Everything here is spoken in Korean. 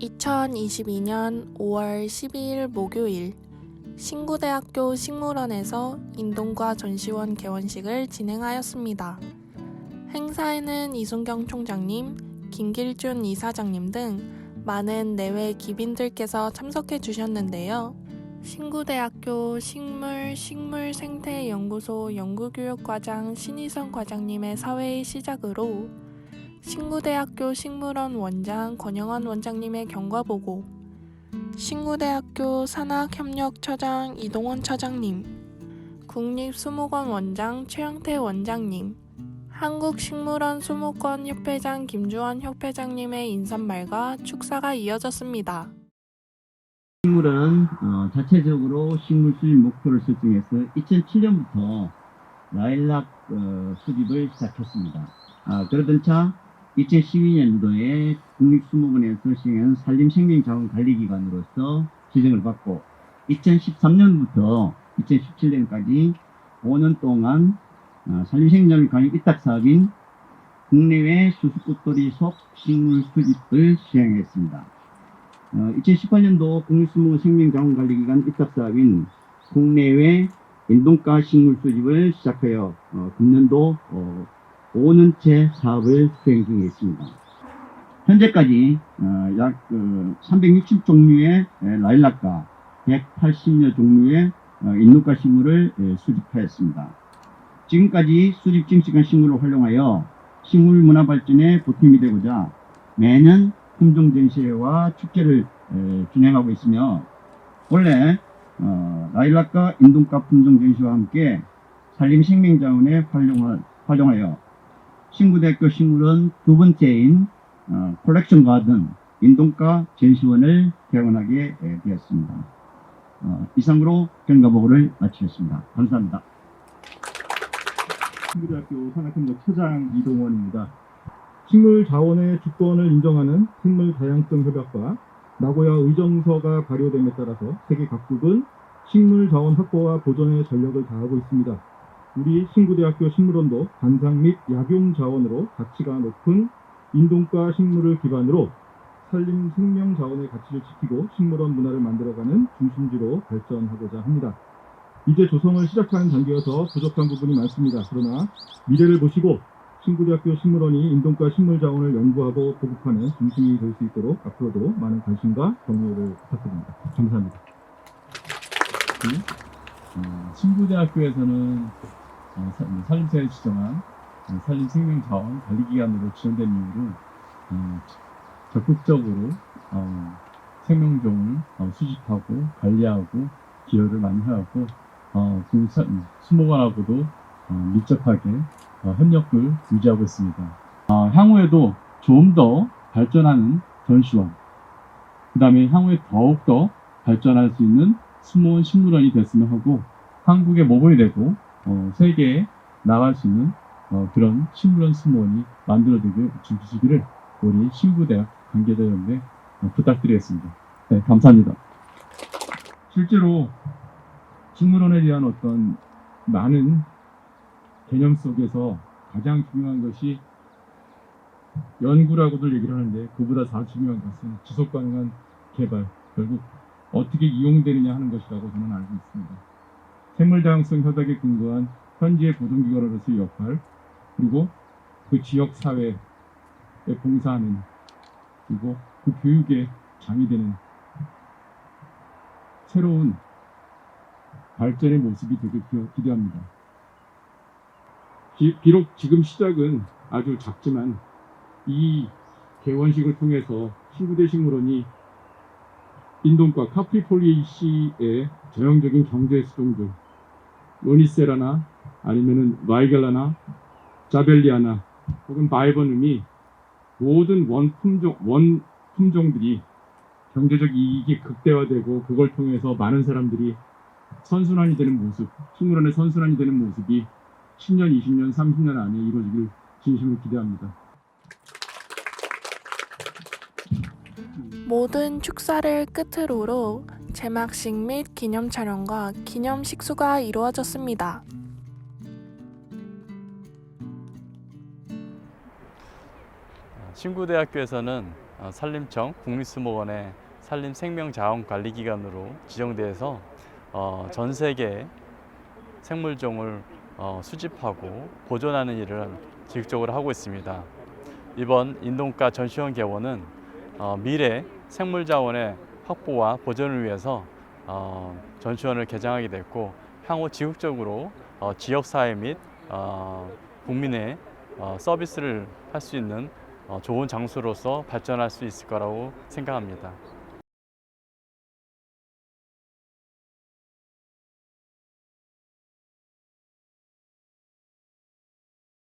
2022년 5월 12일 목요일 신구대학교 식물원에서 인동과 전시원 개원식을 진행하였습니다. 행사에는 이순경 총장님, 김길준 이사장님 등 많은 내외 기빈들께서 참석해 주셨는데요. 신구대학교 식물 식물생태연구소 연구교육과장 신희선 과장님의 사회의 시작으로 신구대학교 식물원 원장 권영환 원장님의 경과 보고 신구대학교 산학협력처장 이동원 처장님 국립수목원 원장 최영태 원장님 한국식물원 수목원 협회장 김주원 협회장님의 인사말과 축사가 이어졌습니다. 식물은 어, 자체적으로 식물 수집 목표를 설정해서 2007년부터 라일락 어, 수집을 시작했습니다. 아, 그러던 차 2012년도에 국립수목원에서 시행한 산림생명자원관리기관으로서 지정을 받고 2013년부터 2017년까지 5년 동안 어, 산림생명자원관리 위탁 사업인 국내외 수수꽃돌이 속 식물 수집을 시행했습니다. 어, 2018년도 국립수목원 생명자원관리기관 위탁사업인 국내외 인동가 식물 수집을 시작하여 어, 금년도 어, 5년째 사업을 수행 중에 있습니다. 현재까지 어, 약 360종류의 라일락과 180여 종류의 어, 인동가 식물을 예, 수집하였습니다. 지금까지 수집 증식한 식물을 활용하여 식물 문화 발전에 보탬이 되고자 매년 품종 전시회와 축제를 에, 진행하고 있으며 원래 어, 라일락과 인동가 품종 전시와 함께 산림 생명자원에 활용하, 활용하여 신구대학교 식물원 두 번째인 어, 콜렉션 가든 인동가 전시원을 개원하게 에, 되었습니다. 어, 이상으로 경과 보고를 마치겠습니다. 감사합니다. 신구대학교 산학협력 처장 이동원입니다. 식물 자원의 주권을 인정하는 생물 다양성 협약과 나고야 의정서가 발효됨에 따라서 세계 각국은 식물 자원 확보와 보존에 전력을 다하고 있습니다. 우리 신구대학교 식물원도 관상 및 약용 자원으로 가치가 높은 인동과 식물을 기반으로 산림 생명 자원의 가치를 지키고 식물원 문화를 만들어가는 중심지로 발전하고자 합니다. 이제 조성을 시작하는 단계여서 부족한 부분이 많습니다. 그러나 미래를 보시고 신구대학교 식물원이 인동과 식물 자원을 연구하고 보급하는 중심이 될 수 있도록 앞으로도 많은 관심과 격려를 부탁드립니다. 감사합니다. 어, 신구대학교에서는 산림사에 지정한 어, 산림 생명자원 관리기관으로 지정된 이후로 어, 적극적으로 어, 생명종을 어, 수집하고 관리하고 기여를 많이 어, 그 사- 음, 수목원하고도 어, 밀접하게 어, 협력을 유지하고 있습니다. 어, 향후에도 좀 더 발전하는 전시원, 그 다음에 향후에 더욱더 발전할 수 있는 수목원 식물원이 됐으면 하고 한국의 모범이 되고 어, 세계에 나갈 수 있는 어, 그런 식물원 수목원이 만들어지길 주시기를 우리 신구대학 관계자 여러분께 어, 부탁드리겠습니다. 네, 감사합니다. 실제로 식물원에 대한 어떤 많은 개념 속에서 가장 중요한 것이 연구라고들 얘기를 하는데 그보다 더 중요한 것은 지속 가능한 개발 결국 어떻게 이용되느냐 하는 것이라고 저는 알고 있습니다. 생물 다양성 협약에 근거한 현지의 보존기관으로서의 역할 그리고 그 지역 사회에 봉사하는 그리고 그 교육에 장이 되는 새로운 발전의 모습이 되길 기- 기대합니다. 비, 비록 지금 시작은 아주 작지만 이 개원식을 통해서 신구대 식물원이 인동과 카프리폴리시의 전형적인 경제 수종들 로니세라나 아니면은 라이겔라나 자벨리아나 혹은 바이버눔이 모든 원 품종 원 품종들이 경제적 이익이 극대화되고 그걸 통해서 많은 사람들이 선순환이 되는 모습, 식물원의 선순환이 되는 모습이 10년, 20년, 30년 안에 이루어지길 진심으로 기대합니다. 모든 축사를 끝으로 제막식 및 기념 촬영과 기념 식수가 이루어졌습니다. 신구대학교에서는 어, 산림청 국립수목원의 산림생명자원관리기관으로 지정돼서 어, 전 세계 생물종을 어, 수집하고 보존하는 일을 지속적으로 하고 있습니다. 이번 인동가 전시원 개원은 어, 미래 생물 자원의 확보와 보존을 위해서 어, 전시원을 개장하게 됐고 향후 지속적으로 어, 지역 사회 및 어, 국민의 어, 서비스를 할 수 있는 어, 좋은 장소로서 발전할 수 있을 거라고 생각합니다.